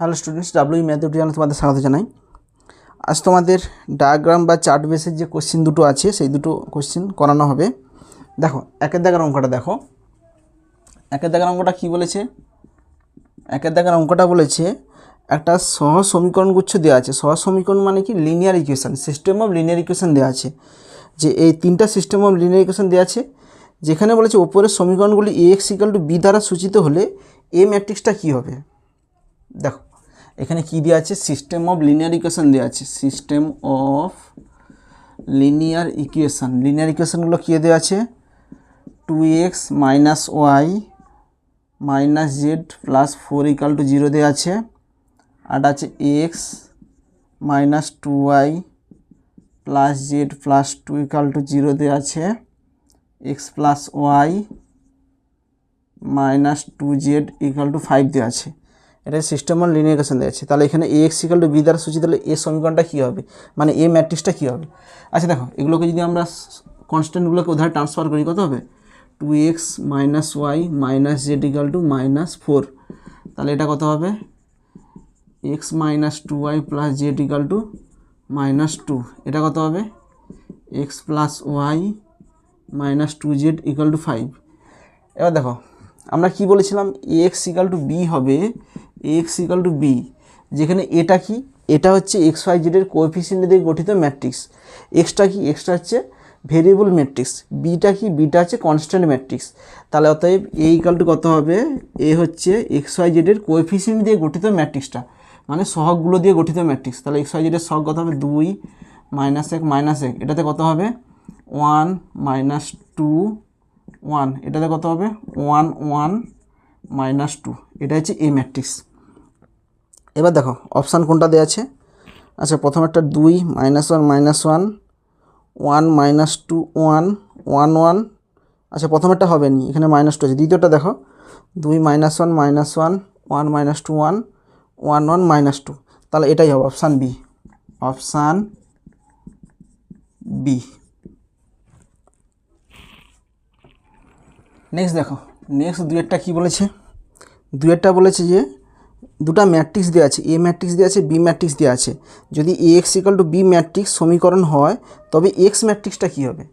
Hello students W math টিউটোরিয়ালে তোমাদের স্বাগত জানাই। আজ তোমাদের ডায়াগ্রাম বা চার্ট বেসের যে কোশ্চেন দুটো আছে, সেই দুটো কোশ্চেন করানো হবে। দেখো, একের দাগের অঙ্কটা দেখো। একের দাগের অঙ্কটা কী বলেছে? একের দাগের অঙ্কটা বলেছে, একটা সহজ সমীকরণ গুচ্ছ দেওয়া আছে। সহজ সমীকরণ মানে কি? Linear equation system of linear equation দেওয়া আছে। যে এই তিনটা সিস্টেম অফ লিনিয়ার ইকুয়েশন দেওয়া আছে, যেখানে বলেছে ওপরের সমীকরণগুলি A x equal to B দ্বারা সূচিত হলে এ ম্যাট্রিক্সটা কী হবে? দেখো, এখানে কি দেওয়া আছে? সিস্টেম অফ লিনিয়ার ইকুয়েশন দেওয়া আছে। System of linear equation linear ইকুয়েশনগুলো কী দেওয়া আছে? Two x minus y minus z plus four equal to zero দেওয়া আছে। আর আছে x minus two y plus z plus two equal to zero দেওয়া আছে। X plus y minus two z equal to five দেওয়া আছে। এটা system on লিনিয়ারেশন দেওয়া আছে তাহলে এখানে A x equal to B দ্বারা সূচিত তাহলে এ সমীকরণটা কী হবে? মানে এ ম্যাট্রিক্সটা কী হবে? আচ্ছা দেখো, এগুলোকে যদি আমরা কনস্ট্যান্টগুলোকে উধারে ট্রান্সফার করি, কত হবে? Two x minus y minus z equal to minus four তাহলে এটা কত হবে? X minus two y plus z equal to minus two এটা কত হবে? X plus y minus two z equal to five এবার দেখো, আমরা কি বলেছিলাম? এক্স ইকাল টু বি হবে এক্স ইকাল টু বি যেখানে এটা কি? এটা হচ্ছে এক্স ওয়াই জেডের কোএফিসিয়েন্ট দিয়ে গঠিত ম্যাট্রিক্স এক্সটা কি? এক্সটা হচ্ছে ভেরিয়েবল ম্যাট্রিক্স বিটা কি? বিটা হচ্ছে কনস্ট্যান্ট ম্যাট্রিক্স তাহলে অতএব এ ইকাল টু কত হবে? এ হচ্ছে এক্স ওয়াই জেডের কোএফিসিয়েন্ট দিয়ে গঠিত ম্যাট্রিক্সটা মানে সহগগুলো দিয়ে গঠিত ম্যাট্রিক্স তাহলে এক্স ওয়াই জেডের সহগ কত হবে? দুই মাইনাস এক মাইনাস এক। এটাতে কত হবে? ওয়ান মাইনাস টু ওয়ান এটাতে কত হবে? ওয়ান ওয়ান মাইনাস টু এটা হচ্ছে এ ম্যাট্রিক্স এবার দেখো অপশান কোনটা দেওয়া আছে? আচ্ছা প্রথম একটা দুই minus one minus one one minus two one one one আচ্ছা প্রথমেরটা হবে নি, এখানে মাইনাস টু আছে। দ্বিতীয়টা দেখো, দুই minus one minus one one minus two one one one minus two তাহলে এটাই হবে option B option B next দেখো নেক্সট দুয়েরটা কী বলেছে? দুয়েরটা বলেছে যে দুটা ম্যাট্রিক্স দেওয়া আছে, এ ম্যাট্রিক্স দেওয়া আছে, বি ম্যাট্রিক্স দেওয়া আছে। যদি A x equal to B matrix সমীকরণ হয়, তবে এক্স ম্যাট্রিক্সটা কী হবে?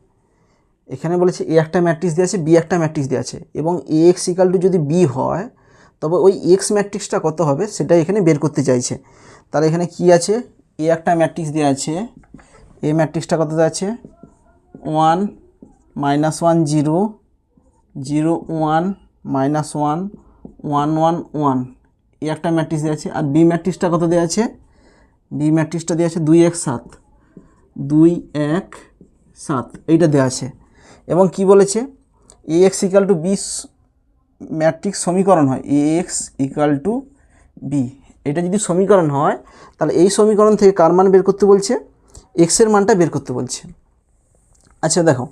এখানে বলেছে এ একটা ম্যাট্রিক্স দেওয়া আছে বি একটা ম্যাট্রিক্স দেওয়া আছে। এবং এ এক্স ইকাল টু যদি বি হয়, তবে ওই এক্স ম্যাট্রিক্সটা কত হবে সেটা এখানে বের করতে চাইছে। তাহলে এখানে কি আছে? এ একটা ম্যাট্রিক্স দেওয়া আছে এ ম্যাট্রিক্সটা কত আছে? One minus one zero zero one minus one one one one. এই একটা ম্যাট্রিক্স দেওয়া আছে, আর বি ম্যাট্রিক্সটা কত দেওয়া আছে? বি ম্যাট্রিক্সটা দেওয়া আছে দুই এক সাত। দুই এক সাত, এইটা দেওয়া আছে। এবং কি বলেছে? A x equal to B matrix সমীকরণ হয়। A x equal to B এটা যদি সমীকরণ হয়, তাহলে এই সমীকরণ থেকে কার মান বের করতে বলছে? এক্সের মানটা বের করতে বলছে। আচ্ছা দেখো।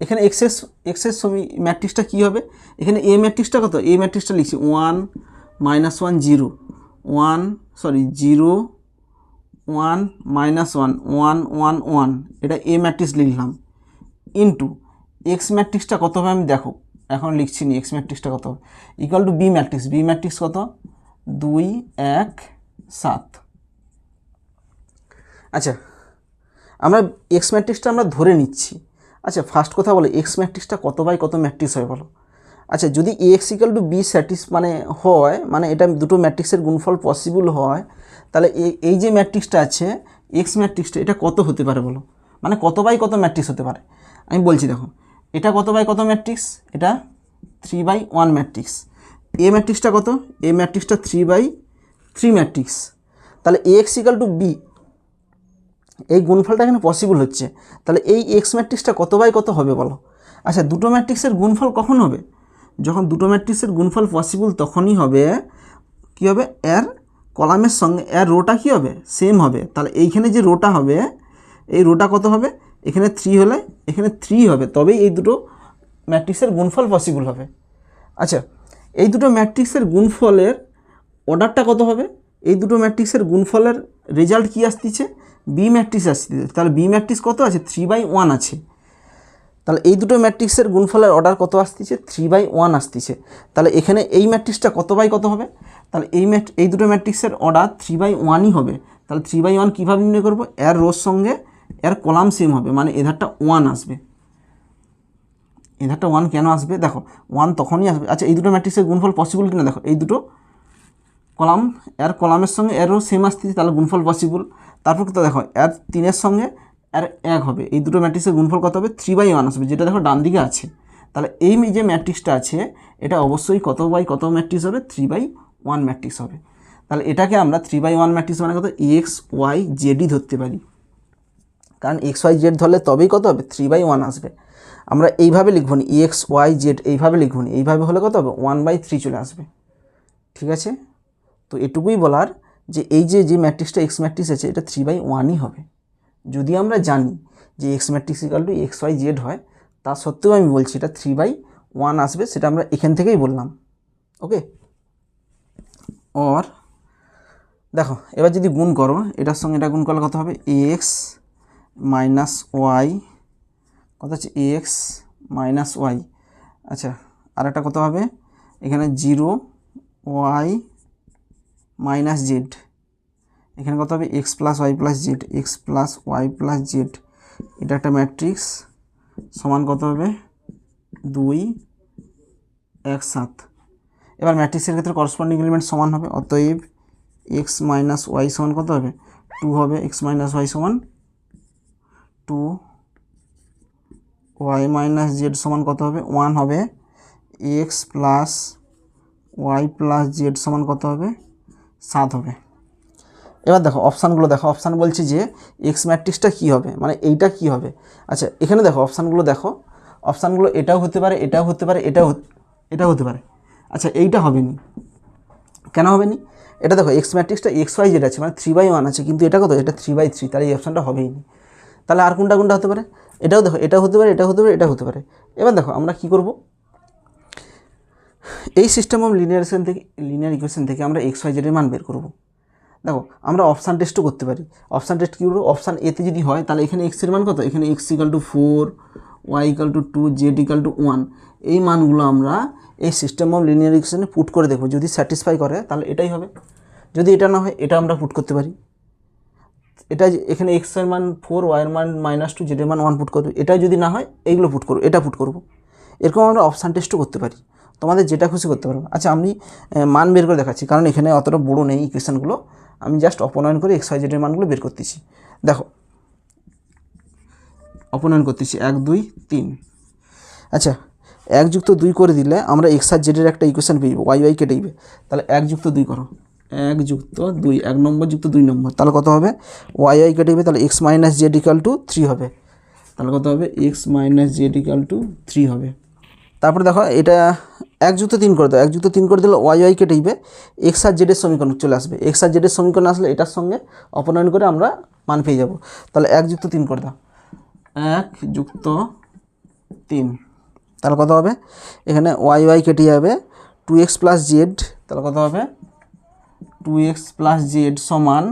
এখানে এক্সেস এক্সেস ছবি ম্যাট্রিক্সটা কী হবে? এখানে এ ম্যাট্রিক্সটা কত? এ ম্যাট্রিক্সটা লিখছি one minus one zero one sorry zero one minus one one one one এটা এ ম্যাট্রিক্স লিখলাম। ইন্টু এক্স ম্যাট্রিক্সটা কত হবে আমি দেখো, এখন লিখছি নি এক্স ম্যাট্রিক্সটা কত হবে? Equal to B matrix B matrix কত? দুই, এক, সাত। আচ্ছা আমরা এক্স ম্যাট্রিক্সটা আমরা ধরে নিচ্ছি। আচ্ছা ফার্স্ট কথা বলো এক্স ম্যাট্রিক্সটা কত বাই কত ম্যাট্রিক্স হয় বলো? আচ্ছা যদি A x equal to B স্যাটিস মানে হয় মানে এটা দুটো ম্যাট্রিক্সের গুণফল পসিবল হয়, তাহলে এই যে ম্যাট্রিক্সটা আছে এক্স ম্যাট্রিক্সটা এটা কত হতে পারে বলো? মানে কত বাই কত ম্যাট্রিক্স হতে পারে? আমি বলছি দেখো, এটা কত বাই কত ম্যাট্রিক্স এটা three by one matrix A ম্যাট্রিক্সটা কত? এ ম্যাট্রিক্সটা থ্রি বাই থ্রি ম্যাট্রিক্স তাহলে A x equal to B এই গুণফলটা এখানে পসিবল হচ্ছে। তাহলে এই এক্স ম্যাট্রিক্সটা কত বাই কত হবে বলো? আচ্ছা দুটো ম্যাট্রিক্সের গুণফল কখন হবে? যখন দুটো ম্যাট্রিক্সের গুণফল পসিবল তখনই হবে, কী হবে? এর কলামের সঙ্গে, এর রোটা কী হবে? সেম হবে। তাহলে এইখানে যে রোটা হবে, এই রোটা কত হবে? এখানে থ্রি হলে এখানে থ্রি হবে। তবেই এই দুটো ম্যাট্রিক্সের গুণফল পসিবল হবে। আচ্ছা এই দুটো ম্যাট্রিক্সের গুণফলের অর্ডারটা কত হবে? এই দুটো ম্যাট্রিক্সের গুণফলের রেজাল্ট কী আসতেছে? বি ম্যাট্রিক্স আসছে তাহলে বি ম্যাট্রিক্স কত আছে? থ্রি বাই ওয়ান আছে। তাহলে এই দুটো ম্যাট্রিক্সের গুণফলের অর্ডার কত আসতেছে? থ্রি বাই ওয়ান আসতেছে। তাহলে এখানে এই ম্যাট্রিক্সটা কত বাই কত হবে? তাহলে এই ম্যাট এই দুটো ম্যাট্রিক্সের অর্ডার থ্রি বাই ওয়ানই হবে। তাহলে থ্রি বাই ওয়ান কীভাবে নির্ণয় করব? এর রোর সঙ্গে এর কলাম সেম হবে। মানে এধারটা ওয়ান আসবে। এধারটা ওয়ান কেন আসবে? দেখো ওয়ান তখনই আসবে। আচ্ছা এই দুটো ম্যাট্রিক্সের গুণফল পসিবল কিনা? দেখো, এই দুটো কলাম, এর কলামের সঙ্গে এরও সেম আসতেছে, তাহলে গুণফল পসিবল তারপর তো দেখো, এর তিনের সঙ্গে এর এক হবে। এই দুটো ম্যাট্রিক্সের গুণফল কত হবে? থ্রি বাই ওয়ান আসবে, যেটা দেখো ডান দিকে আছে। তাহলে এই যে ম্যাট্রিক্সটা আছে, এটা অবশ্যই কত বাই কত ম্যাট্রিক্স হবে? থ্রি বাই ওয়ান ম্যাট্রিক্স হবে। তাহলে এটাকে আমরা থ্রি বাই ওয়ান ম্যাট্রিক্স মানে কত? এক্স ওয়াই জেডই ধরতে পারি। কারণ এক্স ওয়াই জেড ধরলে তবেই কত হবে? থ্রি বাই ওয়ান আসবে। আমরা এইভাবে লিখব নি এক্স ওয়াই জেড এইভাবে লিখব নি। এইভাবে হলে কত হবে? ওয়ান বাই থ্রি চলে আসবে। ঠিক আছে? তো এটুকুই বলার যে এই যে যে ম্যাট্রিক্সটা এক্স ম্যাট্রিক্স আছে, এটা থ্রি বাই ওয়ানই হবে। যদি আমরা জানি যে x matrix equal to x y z হয়, তা সত্ত্বেও আমি বলছি এটা থ্রি বাই ওয়ান আসবে, সেটা আমরা এখান থেকেই বললাম। ওকে অর দেখো, এবার যদি গুণ করো, এটার সঙ্গে এটা গুণ করলে কত হবে? এক্স মাইনাস ওয়াই কত হচ্ছে? এক্স মাইনাস ওয়াই আচ্ছা আর একটা কত হবে? এখানে জিরো ওয়াই মাইনাস জেড। এখানে কত হবে? X plus y plus z. X plus y plus z. এটা একটা ম্যাট্রিক্স। সমান কত হবে? দুই এক সাত। এবার ম্যাট্রিক্সের ক্ষেত্রে করসপন্ডিং এলিমেন্ট সমান হবে। অতএব এক্স মাইনাস ওয়াই সমান কত হবে? টু হবে। এক্স মাইনাস ওয়াই সমান টু। ওয়াই মাইনাস জেড সমান কত হবে? ওয়ান হবে। X plus y plus z সমান কত হবে? সাত হবে। এবার দেখো, অপশানগুলো দেখো। অপশান বলছে যে এক্স ম্যাট্রিক্সটা কী হবে? মানে এইটা কি হবে? আচ্ছা এখানে দেখো, অপশানগুলো দেখো। অপশানগুলো এটাও হতে পারে, এটাও হতে পারে, এটাও এটাও হতে পারে। আচ্ছা এইটা হবে নি কেন হবে নি এটা দেখো এক্স ম্যাট্রিক্সটা এক্স ওয়াই যেটা আছে মানে থ্রি বাই ওয়ান আছে, কিন্তু এটা কত? এটা থ্রি বাই থ্রি তাহলে এই অপশানটা হবেই নি। তাহলে আর কোনটা কোনটা হতে পারে? এটাও দেখো এটা হতে পারে এটা হতে পারে এটা হতে পারে। এবার দেখো, আমরা কি করব? এই সিস্টেম অফ লিনিয়ার লিনিয়ারেশন থেকে লিনিয়ার ইকুয়েশন থেকে আমরা এক্স ওয়াই জেডের মান বের করব। দেখো, আমরা অপশান টেস্টও করতে পারি। অপশান টেস্ট কী করব অপশান এতে যদি হয়, তাহলে এখানে এক্সের মান কত? এখানে x equal to four y equal to two z equal to one এই মানগুলো আমরা এই সিস্টেম অফ লিনিয়ার ইকুয়েশনে পুট করে দেখব। যদি স্যাটিসফাই করে, তাহলে এটাই হবে। যদি এটা না হয়, এটা আমরা পুট করতে পারি। এটা এখানে এক্সের মান ফোর ওয়াইয়ের মান মাইনাস টু জেডের মান ওয়ান পুট করব। এটা যদি না হয়, এইগুলো পুট করব, এটা পুট করব। এরকম আমরা অপশান টেস্টও করতে পারি। তোমাদের যেটা খুশি করতে পারব আচ্ছা আমি মান বের করে দেখাচ্ছি, কারণ এখানে অতটা বড়ো নেই ইকুয়েশানগুলো আমি জাস্ট অপনয়ন করে এক্স ওয়াই জেডের মানগুলো বের করতেছি। দেখো, অপনয়ন করতেছি এক, দুই, তিন। আচ্ছা এক যুক্ত দুই করে দিলে আমরা এক্স আর জেডের একটা ইকুয়েশান পেয়ে যাব ওয়াই ওয়াই কেটে দিবে। তাহলে এক যুক্ত দুই করো। এক যুক্ত দুই, এক নম্বর যুক্ত দুই নম্বর। তাহলে কত হবে? ওয়াই ওয়াই কেটে দিবে, তাহলে x minus z equal to three হবে। তাহলে কত হবে? X minus z equal to three হবে। তারপরে দেখো, এটা এক যুক্ত তিন করে দাও। এক যুক্ত তিন করে দিলে ওয়াই ওয়াই কেটে দিবে। এক্স আর জেডের সমীকরণ চলে আসবে। এক্স আর জেডের সমীকরণ আসলে এটার সঙ্গে অপনয়ন করে আমরা মান পেয়ে যাব। তাহলে এক যুক্ত তিন করে দাও। এক যুক্ত তিন। তাহলে কত হবে? এখানে ওয়াই ওয়াই কেটে যাবে। টু এক্স প্লাস জেড তাহলে কত হবে? টু এক্স প্লাস জেড সমান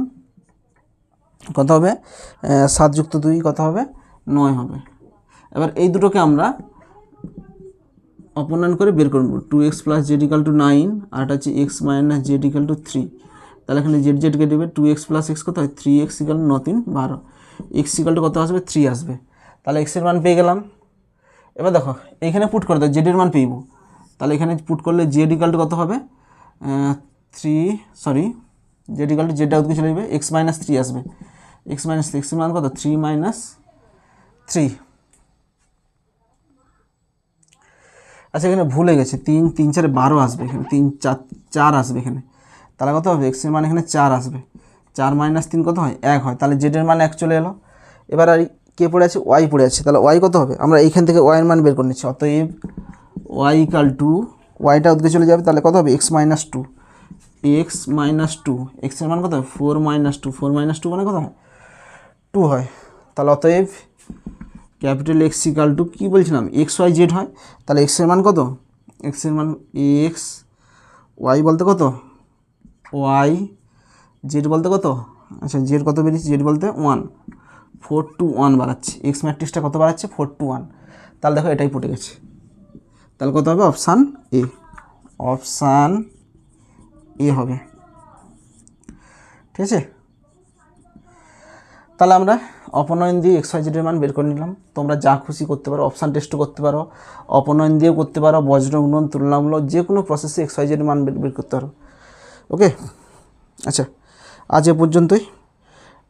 কত হবে? সাত যুক্ত দুই কত হবে? নয় হবে। এবার এই দুটোকে আমরা অপনয়ন করে বের করব। Two x plus z equal to nine আর হচ্ছে x minus z equal to three তাহলে এখানে জেড জেড কেটে দেবে টু এক্স প্লাস এক্স কত হয়? থ্রি এক্স ইকাল ন বারো। এক্স ইকাল টু কত আসবে? থ্রি আসবে। তাহলে এক্সের মান পেয়ে গেলাম। এবার দেখো, এইখানে পুট করে দাও জেডের মান পেয়েবো তাহলে এখানে পুট করলে জেড ইকাল টু কত হবে? Three sorry z equal to জেডটা ওদিকে চলে যাবে এক্স মাইনাস থ্রি আসবে। এক্স মাইনাস এক্সের মান কত? থ্রি মাইনাস থ্রি আচ্ছা এখানে ভুলে গেছে। তিন তিন, চারে বারো আসবে এখানে। তিন, চার চার আসবে এখানে। তাহলে কত হবে? এক্সের মান এখানে চার আসবে। চার মাইনাস তিন কত হয়? এক হয়। তাহলে জেডের মান এক চলে এলো। এবার আর কে পড়ে আছে ওয়াই পড়ে আছে। তাহলে ওয়াই কত হবে? আমরা এইখান থেকে ওয়াইয়ের মান বের করে নিচ্ছি। অতএব ওয়াই ইকাল টু ওয়াইটা ওদিকে চলে যাবে। তাহলে কত হবে? X minus two x minus two এক্সের মান কত হয়? Four minus two four minus two মানে কত হয়? টু হয়। তাহলে অতএব ক্যাপিটাল এক্স ইকাল টু কী বলছিলাম? এক্স ওয়াই জেড হয়? তাহলে এক্সের মান কত? এক্সের মান এক্স ওয়াই বলতে কত? ওয়াই জেড বলতে কত? আচ্ছা জেড কত বেরিয়েছে? জেড বলতে ওয়ান। ফোর টু ওয়ান বাড়াচ্ছে। এক্স ম্যাট্রিক্সটা কত বাড়াচ্ছে? Four two one. তাহলে দেখো, এটাই পড়ে গেছে। তাহলে কত হবে? Option A. অপশান এ হবে। ঠিক আছে? তাহলে আমরা অপনয়ন দিয়ে এক্স ওয়াই জেডের মান বের করে নিলাম। তোমরা যা খুশি করতে পারো অপশান টেস্টও করতে পারো, অপনয়ন দিয়েও করতে পারো, বজ্র গুণন তুলনামূলক যে কোনো প্রসেসে এক্স ওয়াই জেডের মান বের বের করতে পারো। ওকে আচ্ছা আজ এ পর্যন্তই।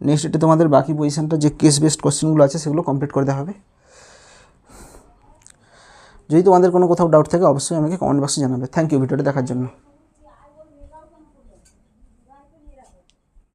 নেক্সট এটা তোমাদের বাকি পজিশানটা যে কেস বেসড কোশ্চেনগুলো আছে সেগুলো কমপ্লিট করে দেওয়া হবে যদি তোমাদের কোনো কোথাও ডাউট থাকে, অবশ্যই আমাকে কমেন্ট বক্সে জানাবে। থ্যাংক ইউ ভিডিওটা দেখার জন্য।